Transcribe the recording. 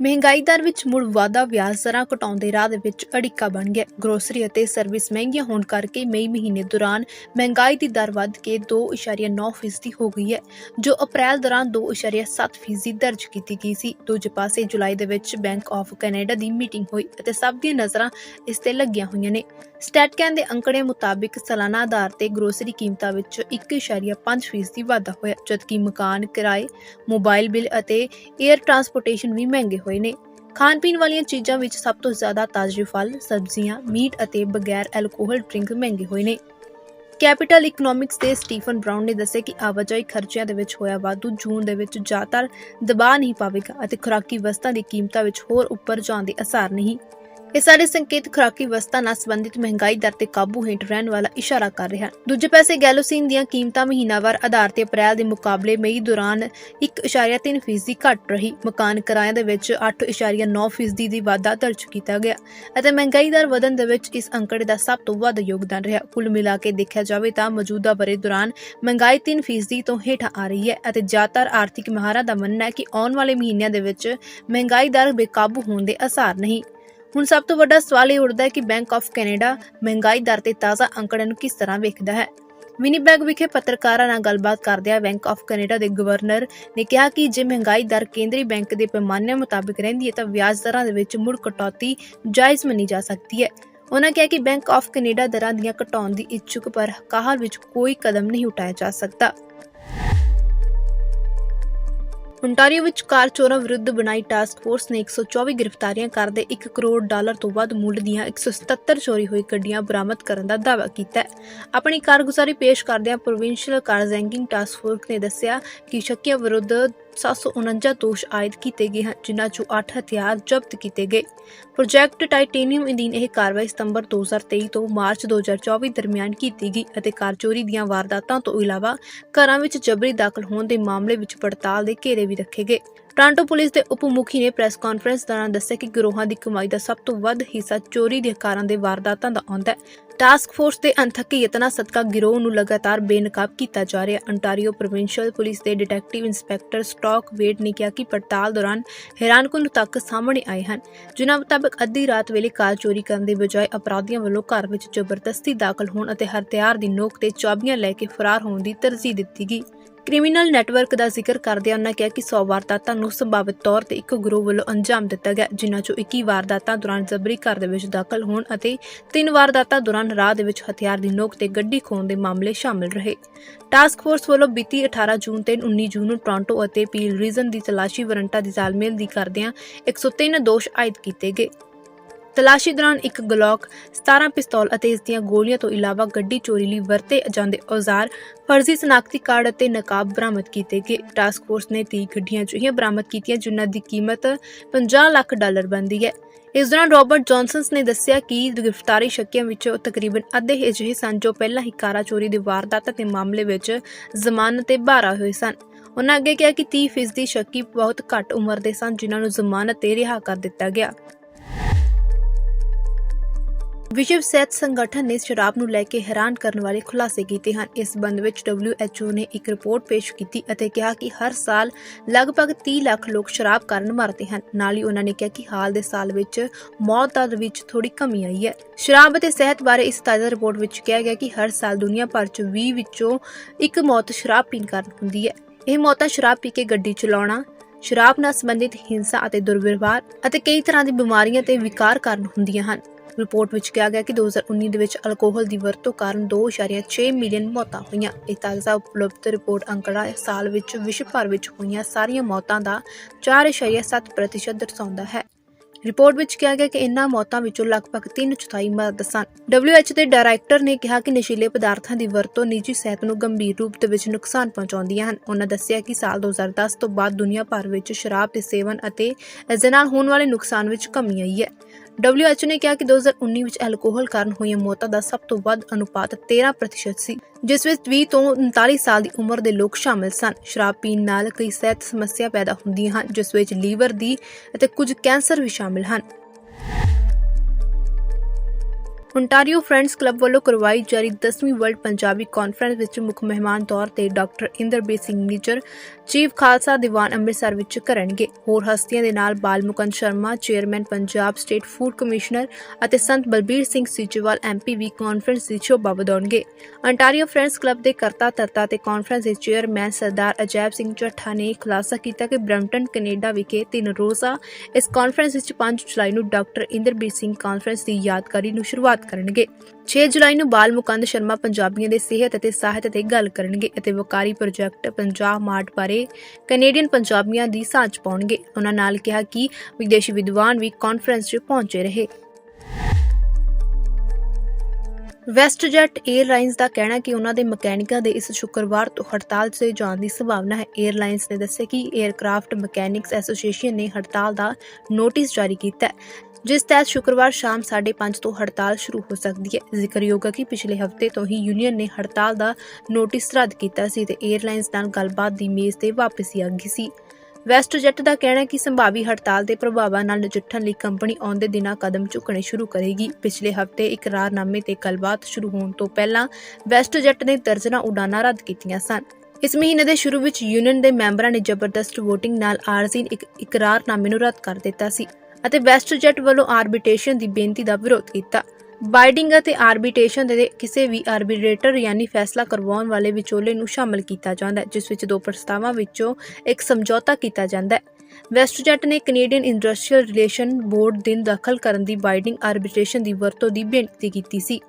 ਮਹਿੰਗਾਈ ਦਰ ਵਿੱਚ ਮੁੜ ਵਾਧਾ ਵਿਆਜ ਦਰਾਂ ਘਟਾਉਣ ਦੇ ਰਾਹ ਦੇ ਵਿੱਚ ਅੜਿੱਕਾ ਬਣ ਗਿਆ। ਗਰੋਸਰੀ ਅਤੇ ਸਰਵਿਸ ਮਹਿੰਗੀਆਂ ਹੋਣ ਕਰਕੇ ਮਈ ਮਹੀਨੇ ਦੌਰਾਨ ਮਹਿੰਗਾਈ ਦੀ ਦਰ ਵੱਧ ਕੇ 2.9% ਫੀਸਦੀ ਹੋ ਗਈ ਹੈ, ਜੋ ਅਪ੍ਰੈਲ ਦੌਰਾਨ 2.7% ਫੀਸਦੀ ਦਰਜ ਕੀਤੀ ਗਈ ਸੀ। ਦੂਜੇ ਪਾਸੇ ਜੁਲਾਈ ਦੇ ਵਿੱਚ ਬੈਂਕ ਆਫ ਕੈਨੇਡਾ ਦੀ ਮੀਟਿੰਗ ਹੋਈ ਅਤੇ ਸਭ ਦੀਆਂ ਨਜ਼ਰਾਂ ਇਸ ਤੇ ਲੱਗੀਆਂ ਹੋਈਆਂ ਨੇ। ਸਟੈਟਕੈਨ ਦੇ ਅੰਕੜੇ ਮੁਤਾਬਿਕ ਸਾਲਾਨਾ ਆਧਾਰ ਤੇ ਗਰੋਸਰੀ ਕੀਮਤਾਂ ਵਿੱਚ 1.5% ਫੀਸਦੀ ਵਾਧਾ ਹੋਇਆ, ਜਦਕਿ ਮਕਾਨ ਕਿਰਾਏ ਮੋਬਾਈਲ ਬਿੱਲ ਅਤੇ 에ਅਰ ਟਰਾਂਸਪੋਰਟੇਸ਼ਨ ਵੀ ਮਹਿੰਗੇ ਹੋਏ ਨੇ। ਖਾਣ ਪੀਣ ਵਾਲੀਆਂ ਚੀਜ਼ਾਂ ਵਿੱਚ ਸਭ ਤੋਂ ਜ਼ਿਆਦਾ ਤਾਜ਼ੇ ਫਲ, ਸਬਜ਼ੀਆਂ, ਮੀਟ ਅਤੇ ਬਗੈਰ ਐਲਕੋਹਲ ਡਰਿੰਕ ਮਹਿੰਗੇ ਹੋਏ ਨੇ। ਕੈਪੀਟਲ ਇਕਨੋਮਿਕਸ ਦੇ ਸਟੀਫਨ ਬ੍ਰਾਊਨ ਨੇ ਦੱਸਿਆ ਕਿ ਆਵਾਜਾਈ ਖਰਚਿਆਂ ਦੇ ਵਿੱਚ ਹੋਇਆ ਵਾਧੂ, ਜੂਨ ਦੇ ਵਿੱਚ ਜ਼ਿਆਦਾਤਰ ਦਬਾਅ ਨਹੀਂ ਪਾਵੇਗਾ ਅਤੇ ਖੁਰਾਕੀ ਵਸਤਾਂ ਦੀ ਕੀਮਤਾਂ ਵਿੱਚ ਹੋਰ ਉੱਪਰ ਜਾਣ ਦੇ ਅਸਾਰ ਨਹੀਂ। ਇਹ ਸਾਰੇ ਸੰਕੇਤ ਖੁਰਾਕੀ ਵਸਤਾਂ ਨਾਲ ਸੰਬੰਧਿਤ ਮਹਿੰਗਾਈ ਦਰ ਤੇ ਕਾਬੂ ਹੇਠ ਰਹਿਣ ਵਾਲਾ ਇਸ਼ਾਰਾ ਕਰ ਰਹੇ ਹਨ ਦੂਜੇ ਪਾਸੇ ਗੈਲੋਸੀਨ ਦੀਆਂ ਕੀਮਤਾਂ ਮਹੀਨਾਵਾਰ ਆਧਾਰ ਤੇ ਅਪ੍ਰੈਲ ਦੇ ਮੁਕਾਬਲੇ ਮਈ ਦੌਰਾਨ 1.3% ਫੀਸਦੀ ਘਟ ਰਹੀ। ਮਕਾਨ ਕਿਰਾਇਆਂ ਦੇ ਵਿੱਚ 8.9% ਫੀਸਦੀ ਦੀ ਵਾਧਾ ਦਰਜ ਕੀਤਾ ਗਿਆ ਅਤੇ ਮਹਿੰਗਾਈ ਦਰ ਵਧਣ ਦੇ ਵਿੱਚ ਇਸ ਅੰਕੜੇ ਦਾ ਸਭ ਤੋਂ ਵੱਧ ਯੋਗਦਾਨ ਰਿਹਾ। ਕੁੱਲ ਮਿਲਾ ਕੇ ਦੇਖਿਆ ਜਾਵੇ ਤਾਂ ਮੌਜੂਦਾ ਬਰੇ ਦੌਰਾਨ ਮਹਿੰਗਾਈ 3 ਫੀਸਦੀ ਤੋਂ ਹੇਠਾਂ ਆ ਰਹੀ ਹੈ ਅਤੇ ਜ਼ਿਆਦਾਤਰ ਆਰਥਿਕ ਮਾਹਰਾਂ ਦਾ ਮੰਨਣਾ ਹੈ ਕਿ ਆਉਣ ਵਾਲੇ ਮਹੀਨਿਆਂ ਦੇ ਵਿੱਚ ਮਹਿੰਗਾਈ ਦਰ ਬੇਕਾਬੂ ਹੋਣ ਦੇ ਅਸਾਰ ਨਹੀਂ। ਹੁਣ ਸਭ ਤੋਂ ਵੱਡਾ ਸਵਾਲ ਇਹ ਉੱਠਦਾ ਹੈ ਕਿ ਬੈਂਕ ਆਫ ਕੈਨੇਡਾ ਮਹਿੰਗਾਈ ਦਰ ਤੇ ਤਾਜ਼ਾ ਅੰਕੜਿਆਂ ਨੂੰ ਕਿਸ ਤਰ੍ਹਾਂ ਵੇਖਦਾ ਹੈ? ਵਿਨੀਪੈਗ ਵਿਖੇ ਪੱਤਰਕਾਰਾਂ ਨਾਲ ਗੱਲਬਾਤ ਕਰਦਿਆਂ ਬੈਂਕ ਆਫ ਕੈਨੇਡਾ ਦੇ ਗਵਰਨਰ ਨੇ ਕਿਹਾ ਕਿ ਜੇ ਮਹਿੰਗਾਈ ਦਰ ਕੇਂਦਰੀ ਬੈਂਕ ਦੇ ਪੈਮਾਨਿਆਂ ਮੁਤਾਬਿਕ ਰਹਿੰਦੀ ਹੈ ਤਾਂ ਵਿਆਜ ਦਰਾਂ ਦੇ ਵਿੱਚ ਮੁੜ ਕਟੌਤੀ ਜਾਇਜ਼ ਮੰਨੀ ਜਾ ਸਕਦੀ ਹੈ। ਉਹਨਾਂ ਕਿਹਾ ਕਿ ਬੈਂਕ ਆਫ ਕੈਨੇਡਾ ਦਰਾਂ ਦੀਆਂ ਘਟਾਉਣ ਦੀ ਇੱਛੁਕ ਪਰ ਕਾਹਲ ਵਿੱਚ ਕੋਈ ਕਦਮ ਨਹੀਂ ਉਠਾਇਆ ਜਾ ਸਕਦਾ। Ontario ਵਿੱਚ ਕਾਰ ਚੋਰਾਂ ਵਿਰੁੱਧ ਬਣਾਈ ਟਾਸਕ ਫੋਰਸ ਨੇ 124 ਗ੍ਰਿਫਤਾਰੀਆਂ ਕਰਦੇ 1 ਕਰੋੜ ਡਾਲਰ ਤੋਂ ਵੱਧ ਮੁੱਲ ਦੀਆਂ 177 ਚੋਰੀ ਹੋਈ ਗੱਡੀਆਂ ਬਰਾਮਦ ਕਰਨ ਦਾ ਦਾਅਵਾ ਕੀਤਾ ਹੈ। ਆਪਣੀ ਕਾਰਗੁਜ਼ਾਰੀ ਪੇਸ਼ ਕਰਦਿਆਂ ਪ੍ਰੋਵਿੰਸ਼ੀਅਲ ਕਾਰਜੈਂਗਿੰਗ ਟਾਸਕ ਫੋਰਸ ਨੇ ਦੱਸਿਆ ਕਿ ਸ਼ੱਕੀਆਂ ਵਿਰੁੱਧ 749 ਦੋਸ਼ ਆਇਦ ਕੀਤੇ ਗਏ ਹਨ, ਜਿਨ੍ਹਾਂ ਚੋਂ 8 ਹਥਿਆਰ ਜ਼ਬਤ ਕੀਤੇ ਗਏ। ਪ੍ਰੋਜੈਕਟ ਟਾਈਟੇਨੀਅਮ ਅਧੀਨ ਇਹ ਕਾਰਵਾਈ ਸਤੰਬਰ 2023 ਤੋਂ ਮਾਰਚ 2024 ਦਰਮਿਆਨ ਕੀਤੀ ਗਈ ਅਤੇ ਕਾਰ ਚੋਰੀ ਦੀਆਂ ਵਾਰਦਾਤਾਂ ਤੋਂ ਇਲਾਵਾ ਘਰਾਂ ਵਿੱਚ ਜਬਰੀ ਦਾਖਲ ਹੋਣ ਦੇ ਮਾਮਲੇ ਵਿੱਚ ਪੜਤਾਲ ਦੇ ਘੇਰੇ ਵੀ ਰੱਖੇ ਗਏ। ਟ੍ਰਾਂਟੋ ਪੁਲਿਸ ਦੇ ਉਪ ਮੁਖੀ ਨੇ ਪ੍ਰੈਸ ਕਾਨਫਰੰਸ ਦੌਰਾਨ ਦੱਸਿਆ ਕਿ ਗਿਰੋਹਾਂ ਦੀ ਕਮਾਈ ਦਾ ਸਭ ਤੋਂ ਵੱਧ ਹਿੱਸਾ ਚੋਰੀ ਦੇ ਕਾਰਾਂ ਦੇ ਵਾਰਦਾਤਾਂ ਦਾ ਆਉਂਦਾ ਹੈ। ਟਾਸਕ ਫੋਰਸ ਦੇ ਅਣਥੱਕੇ ਯਤਨਾਂ ਸਦਕਾ ਗਿਰੋਹ ਨੂੰ ਲਗਾਤਾਰ ਬੇਨਕਾਬ ਕੀਤਾ ਜਾ ਰਿਹਾ। ਅੰਟਾਰੀਓ ਪ੍ਰੋਵਿੰਸ਼ੀਅਲ ਪੁਲਿਸ ਦੇ ਡਿਟੈਕਟਿਵ ਇੰਸਪੈਕਟਰ ਸਟਾਕ ਵੇਟ ਨੇ ਕਿਹਾ ਕਿ ਪੜਤਾਲ ਦੌਰਾਨ ਹੈਰਾਨਕੁਨ ਤੱਕ ਸਾਹਮਣੇ ਆਏ ਹਨ। ਜਿਨ੍ਹਾਂ ਮੁਤਾਬਕ ਅੱਧੀ ਰਾਤ ਵੇਲੇ ਕਾਰ ਚੋਰੀ ਕਰਨ ਦੇ ਬਜਾਏ ਅਪਰਾਧੀਆਂ ਵੱਲੋਂ ਘਰ ਵਿੱਚ ਜ਼ਬਰਦਸਤੀ ਦਾਖਲ ਹੋਣ ਅਤੇ ਹਥਿਆਰ ਦੀ ਨੋਕ ਤੇ ਚਾਬੀਆਂ ਲੈ ਕੇ ਫਰਾਰ ਹੋਣ ਦੀ ਤਰਜੀਹ ਦਿੱਤੀ ਗਈ। ਕ੍ਰਿਮੀਨਲ ਨੈਟਵਰਕ ਦਾ ਜ਼ਿਕਰ ਕਰਦਿਆਂ ਉਹਨਾਂ ਕਿਹਾ ਕਿ 100 ਵਾਰਦਾਤਾਂ ਨੂੰ ਸੰਭਾਵਿਤ ਤੌਰ ਤੇ ਇੱਕ ਗਰੋਹ ਵੱਲੋਂ ਅੰਜਾਮ ਦਿੱਤਾ ਗਿਆ, ਜਿਨ੍ਹਾਂ ਚੋਂ 21 ਵਾਰਦਾਤਾਂ ਦੌਰਾਨ ਜ਼ਬਰੀ ਘਰ ਦੇ ਵਿੱਚ ਦਾਖਲ ਹੋਣ ਅਤੇ ਤਿੰਨ ਵਾਰਦਾਤਾਂ ਦੌਰਾਨ ਰਾਹ ਦੇ ਵਿੱਚ ਹਥਿਆਰ ਦੀ ਨੋਕ ਤੇ ਗੱਡੀ ਖੋਣ ਦੇ ਮਾਮਲੇ ਸ਼ਾਮਲ ਰਹੇ। ਟਾਸਕ ਫੋਰਸ ਵੱਲੋਂ ਬੀਤੀ 18 ਜੂਨ ਤੇ 19 ਜੂਨ ਨੂੰ ਟੋਰਾਂਟੋ ਅਤੇ ਪੀਲ ਰੀਜਨ ਦੀ ਤਲਾਸ਼ੀ ਵਾਰੰਟਾਂ ਦੀ ਤਾਲਮੇਲ ਦੀ ਕਰਦਿਆਂ 103 ਦੋਸ਼ ਆਇਦ ਕੀਤੇ ਗਏ। ਤਲਾਸ਼ੀ ਦੌਰਾਨ ਇੱਕ ਗਲੋਕ 17 ਪਿਸਤੌਲ ਅਤੇ ਇਸ ਦੀਆਂ ਗੋਲੀਆਂ ਤੋਂ ਇਲਾਵਾ ਗੱਡੀ ਚੋਰੀ ਲਈ ਵਰਤੇ ਜਾਂਦੇ ਔਜ਼ਾਰ, ਫਰਜ਼ੀ ਸਨਾਖਤੀ ਕਾਰਡ ਅਤੇ ਨਕਾਬ ਬਰਾਮਦ ਕੀਤੇ ਗਏ। ਟਾਸਕ ਫੋਰਸ ਨੇ 30 ਗੱਡੀਆਂ ਅਜਿਹੀਆਂ ਬਰਾਮਦ ਕੀਤੀਆਂ, ਜਿਨ੍ਹਾਂ ਦੀ ਕੀਮਤ 50 ਲੱਖ ਡਾਲਰ ਬਣਦੀ ਹੈ। ਇਸ ਦੌਰਾਨ ਰਾਬਰਟ ਜੌਨਸਨਸ ਨੇ ਦੱਸਿਆ ਕਿ ਗ੍ਰਿਫਤਾਰੀ ਸ਼ੱਕੀਆਂ ਵਿੱਚੋਂ ਤਕਰੀਬਨ ਅੱਧੇ ਅਜਿਹੇ ਸਨ ਜੋ ਪਹਿਲਾਂ ਹੀ ਕਾਰਾ ਚੋਰੀ ਦੇ ਵਾਰਦਾਤ ਦੇ ਮਾਮਲੇ ਵਿੱਚ ਜ਼ਮਾਨਤ ਤੇ ਬਾਹਰ ਹੋਏ ਸਨ। ਉਹਨਾਂ ਅੱਗੇ ਕਿਹਾ ਕਿ 30% ਫੀਸਦੀ ਸ਼ੱਕੀ ਬਹੁਤ ਘੱਟ ਉਮਰ ਦੇ ਸਨ, ਜਿਨ੍ਹਾਂ ਨੂੰ ਜ਼ਮਾਨਤ ਤੇ ਰਿਹਾ ਕਰ ਦਿੱਤਾ ਗਿਆ। ਵਿਸ਼ਵ ਸਿਹਤ ਸੰਗਠਨ ਨੇ ਸ਼ਰਾਬ ਨੂੰ ਲੈ ਕੇ ਹੈਰਾਨ ਕਰਨ ਵਾਲੇ ਖੁਲਾਸੇ ਕੀਤੇ ਹਨ। ਇਸ ਸੰਬੰਧ ਵਿੱਚ WHO ਨੇ ਇੱਕ ਰਿਪੋਰਟ ਪੇਸ਼ ਕੀਤੀ ਅਤੇ ਕਿਹਾ ਕਿ ਹਰ ਸਾਲ ਲਗਭਗ 30 ਲੱਖ ਲੋਕ ਸ਼ਰਾਬ ਕਾਰਨ ਮਰਦੇ ਹਨ। ਨਾਲ ਹੀ ਉਹਨਾਂ ਨੇ ਕਿਹਾ ਕਿ ਹਾਲ ਦੇ ਸਾਲ ਵਿੱਚ ਮੌਤ ਦਰ ਵਿੱਚ ਥੋੜੀ ਕਮੀ ਆਈ ਹੈ। ਸ਼ਰਾਬ ਅਤੇ ਸਿਹਤ ਬਾਰੇ ਇਸ ਤਾਜ਼ਾ ਰਿਪੋਰਟ ਵਿੱਚ ਕਿਹਾ ਗਿਆ ਕਿ ਹਰ ਸਾਲ ਦੁਨੀਆ ਭਰ 'ਚ 20 ਵਿੱਚੋਂ ਇੱਕ ਮੌਤ ਸ਼ਰਾਬ ਪੀਣ ਕਾਰਨ ਹੁੰਦੀ ਹੈ। ਇਹ ਮੌਤਾਂ ਸ਼ਰਾਬ ਪੀ ਕੇ ਗੱਡੀ ਚਲਾਉਣਾ, ਸ਼ਰਾਬ ਨਾਲ ਸੰਬੰਧਿਤ ਹਿੰਸਾ ਅਤੇ ਦੁਰਵਿਵਹਾਰ ਅਤੇ ਕਈ ਤਰ੍ਹਾਂ ਦੀ ਬਿਮਾਰੀਆਂ ਤੇ ਵਿਕਾਰ ਕਾਰਨ ਹੁੰਦੀਆਂ ਹਨ। ਰਿਪੋਰਟ ਵਿੱਚ ਕਿਹਾ ਗਿਆ ਕਿ 2019 ਦੇ ਵਿੱਚ ਅਲਕੋਹਲ ਦੀ ਵਰਤੋਂ ਕਾਰਨ 2.6 ਮਿਲੀਅਨ ਮੌਤਾਂ ਹੋਈਆਂ। ਇਹ ਤਾਜ਼ਾ ਉਪਲਬਧ ਰਿਪੋਰਟ ਅੰਕੜਾ ਸਾਲ ਵਿੱਚ ਵਿਸ਼ਵ ਭਰ ਵਿੱਚ ਹੋਈਆਂ ਸਾਰੀਆਂ ਮੌਤਾਂ ਦਾ 4.7% ਦਰਸਾਉਂਦਾ ਹੈ। ਰਿਪੋਰਟ ਵਿੱਚ ਕਿਹਾ ਗਿਆ ਕਿ ਇਨ੍ਹਾਂ ਮੌਤਾਂ ਵਿੱਚੋਂ ਲਗਭਗ 3 ਚੌਥਾਈ ਮਰਦ ਸਨ। WHO ਦੇ ਡਾਇਰੈਕਟਰ ਨੇ ਕਿਹਾ ਕਿ ਨਸ਼ੀਲੇ ਪਦਾਰਥਾਂ ਦੀ ਵਰਤੋਂ ਨਿੱਜੀ ਸਿਹਤ ਨੂੰ ਗੰਭੀਰ ਰੂਪ ਦੇ ਵਿੱਚ ਨੁਕਸਾਨ ਪਹੁੰਚਾਉਂਦੀਆਂ ਹਨ। ਉਹਨਾਂ ਦੱਸਿਆ ਕਿ ਸਾਲ 2010 ਤੋਂ ਬਾਅਦ ਦੁਨੀਆ ਭਰ ਵਿੱਚ ਸ਼ਰਾਬ ਦੇ ਸੇਵਨ ਅਤੇ ਇਸ ਦੇ ਨਾਲ ਹੋਣ ਵਾਲੇ ਨੁਕਸਾਨ ਵਿੱਚ ਕਮੀ ਆਈ ਹੈ। WHO ਨੇ ਕਿਹਾ ਕਿ 2019 ਵਿੱਚ ਐਲਕੋਹਲ ਕਾਰਨ ਹੋਈਆਂ ਮੌਤਾਂ ਦਾ ਸਭ ਤੋਂ ਵੱਧ ਅਨੁਪਾਤ 13% ਸੀ, ਜਿਸ ਵਿੱਚ 20 ਤੋਂ 39 ਸਾਲ ਦੀ ਉਮਰ ਦੇ ਲੋਕ ਸ਼ਾਮਿਲ ਸਨ। ਸ਼ਰਾਬ ਪੀਣ ਨਾਲ ਕਈ ਸਿਹਤ ਸਮੱਸਿਆ ਪੈਦਾ ਹੁੰਦੀਆਂ ਹਨ, ਜਿਸ ਵਿੱਚ ਲੀਵਰ ਦੀ ਅਤੇ ਕੁਝ ਕੈਂਸਰ ਵੀ ਸ਼ਾਮਿਲ ਹਨ। ontario ਫਰੈਂਡਸ ਕਲੱਬ ਵੱਲੋਂ ਕਰਵਾਈ ਜਾ 10ਵੀਂ ਵਰਲਡ ਪੰਜਾਬੀ ਕਾਨਫਰੰਸ ਵਿੱਚ ਮੁੱਖ ਮਹਿਮਾਨ ਤੌਰ ਤੇ ਡਾਕਟਰ ਇੰਦਰਬੀਰ ਸਿੰਘ ਨਿੱਜਰ ਚੀਫ ਖਾਲਸਾ ਦੀਵਾਨ ਅੰਮ੍ਰਿਤਸਰ ਵਿੱਚ ਕਰਨਗੇ। ਹੋਰ ਹਸਤੀਆਂ ਦੇ ਨਾਲ Bal Sharma, chairman Punjab state food commissioner ਅਤੇ ਸੰਤ ਬਲਬੀਰ ਸਿੰਘ ਸੀਚੇਵਾਲ ਐਮਪੀ ਵੀ ਕਾਨਫਰੰਸ ਦੀ ਸ਼ੋਭਾ ਵਧਾਉਣਗੇ। ਅੰਟਾਰੀਓ ਫਰੈਂਡਸ ਕਲੱਬ ਦੇ ਕਰਤਾ ਧਰਤਾ ਤੇ ਕਾਨਫਰੰਸ ਦੇ ਚੇਅਰਮੈਨ ਸਰਦਾਰ ਅਜੈਬ ਸਿੰਘ ਚੱਠਾ ਨੇ ਖੁਲਾਸਾ ਕੀਤਾ ਕਿ ਬ੍ਰੈਂਪਟਨ ਕੈਨੇਡਾ ਵਿਖੇ ਤਿੰਨ ਰੋਜ਼ਾ ਇਸ ਕਾਨਫਰੰਸ ਵਿੱਚ 5 ਜੁਲਾਈ ਨੂੰ ਡਾਕਟਰ ਇੰਦਰਬੀਰ ਸਿੰਘ ਕਾਨਫਰੰਸ ਦੀ ਯਾਦਗਾਰੀ ਨੂੰ ਸ਼ੁਰੂਆਤ ਕਰਨਗੇ। 6 ਜੁਲਾਈ ਨੂੰ ਬਾਲ ਮੁਕੰਦ ਸ਼ਰਮਾ ਪੰਜਾਬੀਆਂ ਦੇ ਸਿਹਤ ਅਤੇ ਸਾਹਿਤ ਤੇ ਗੱਲ ਕਰਨਗੇ ਅਤੇ ਵਕਾਰੀ ਪ੍ਰੋਜੈਕਟ ਪੰਜਾਬ ਮਾਰਟ ਬਾਰੇ ਕੈਨੇਡੀਅਨ ਪੰਜਾਬੀਆਂ ਦੀ ਸਾਂਝ ਪਾਉਣਗੇ। ਉਹਨਾਂ ਨਾਲ ਕਿਹਾ ਕਿ ਵਿਦੇਸ਼ੀ ਵਿਦਵਾਨ ਵੀ ਕਾਨਫਰੰਸ 'ਚ ਪਹੁੰਚੇ ਰਹੇ। ਵੈਸਟਜੈਟ 에ਅਰਲਾਈਨਸ ਦਾ ਕਹਿਣਾ ਕਿ ਉਹਨਾਂ ਦੇ ਮਕੈਨਿਕਾਂ ਦੇ ਇਸ ਸ਼ੁੱਕਰਵਾਰ ਤੋਂ ਹੜਤਾਲ 'ਤੇ ਜਾਣ ਦੀ ਸੰਭਾਵਨਾ ਹੈ। 에ਅਰਲਾਈਨਸ ਨੇ ਦੱਸਿਆ ਕਿ 에ਅਰਕ੍ਰਾਫਟ ਮਕੈਨਿਕਸ ਐਸੋਸੀਏਸ਼ਨ ਨੇ ਹੜਤਾਲ ਦਾ ਨੋਟਿਸ ਜਾਰੀ ਕੀਤਾ ਹੈ। ਜਿਸ ਤਹਿਤ ਸ਼ੁੱਕਰਵਾਰ ਸ਼ਾਮ 5:30 ਤੋਂ ਹੜਤਾਲ ਸ਼ੁਰੂ ਹੋ ਸਕਦੀ ਹੈ। ਜ਼ਿਕਰਯੋਗ ਹੈ ਕਿ ਪਿਛਲੇ ਹਫ਼ਤੇ ਤੋਂ ਹੀ ਯੂਨੀਅਨ ਨੇ ਹੜਤਾਲ ਦਾ ਨੋਟਿਸ ਰੱਦ ਕੀਤਾ ਸੀ ਤੇ 에ਅਰਲਾਈਨਸ ਨਾਲ ਗੱਲਬਾਤ ਦੀ ਮੇਜ਼ ਤੇ ਵਾਪਸੀ ਆ ਗਈ ਸੀ। ਵੈਸਟਜੈਟ ਦਾ ਕਹਿਣਾ ਹੈ ਕਿ ਸੰਭਾਵੀ ਹੜਤਾਲ ਦੇ ਪ੍ਰਭਾਵਾਂ ਨਾਲ ਨਜਿੱਠਣ ਲਈ ਕੰਪਨੀ ਆਉਂਦੇ ਦਿਨਾਂ ਕਦਮ ਚੁੱਕਣੇ ਸ਼ੁਰੂ ਕਰੇਗੀ। ਪਿਛਲੇ ਹਫ਼ਤੇ ਇਕਰਾਰਨਾਮੇ ਤੇ ਗੱਲਬਾਤ ਸ਼ੁਰੂ ਹੋਣ ਤੋਂ ਪਹਿਲਾਂ ਵੈਸਟਜੈਟ ਨੇ ਦਰਜਨਾਂ ਉਡਾਨਾਂ ਰੱਦ ਕੀਤੀਆਂ ਸਨ। ਇਸ ਮਹੀਨੇ ਦੇ ਸ਼ੁਰੂ ਵਿੱਚ ਯੂਨੀਅਨ ਦੇ ਮੈਂਬਰਾਂ ਨੇ ਜ਼ਬਰਦਸਤ VOTING ਨਾਲ ਆਰਜ਼ੀ ਇੱਕ ਇਕਰਾਰਨਾਮੇ ਨੂੰ ਰੱਦ ਕਰ ਦਿੱਤਾ ਸੀ। ਅਤੇ ਵੈਸਟਜੈਟ ਵੱਲੋਂ ਆਰਬਿਟ੍ਰੇਸ਼ਨ ਦੀ ਬੇਨਤੀ ਦਾ ਵਿਰੋਧ ਕੀਤਾ। ਬਾਈਡਿੰਗ ਅਤੇ ਆਰਬਿਟ੍ਰੇਸ਼ਨ ਦੇ ਕਿਸੇ ਵੀ ਆਰਬਿਟਰੇਟਰ ਯਾਨੀ ਫੈਸਲਾ ਕਰਵਾਉਣ ਵਾਲੇ ਵਿਚੋਲੇ ਨੂੰ ਸ਼ਾਮਲ ਕੀਤਾ ਜਾਂਦਾ ਹੈ, ਜਿਸ ਵਿੱਚ ਦੋ ਪ੍ਰਸਤਾਵਾਂ ਵਿੱਚੋਂ ਇੱਕ ਸਮਝੌਤਾ ਕੀਤਾ ਜਾਂਦਾ ਹੈ। ਵੈਸਟਜੈਟ ਨੇ ਕੈਨੇਡੀਅਨ ਇੰਡਸਟਰੀਅਲ ਰਿਲੇਸ਼ਨ ਬੋਰਡ ਦਿਨ ਦਾਖਲ ਕਰਨ ਦੀ ਬਾਈਡਿੰਗ ਆਰਬਿਟ੍ਰੇਸ਼ਨ ਦੀ ਵਰਤੋਂ ਦੀ ਬੇਨਤੀ ਕੀਤੀ ਸੀ।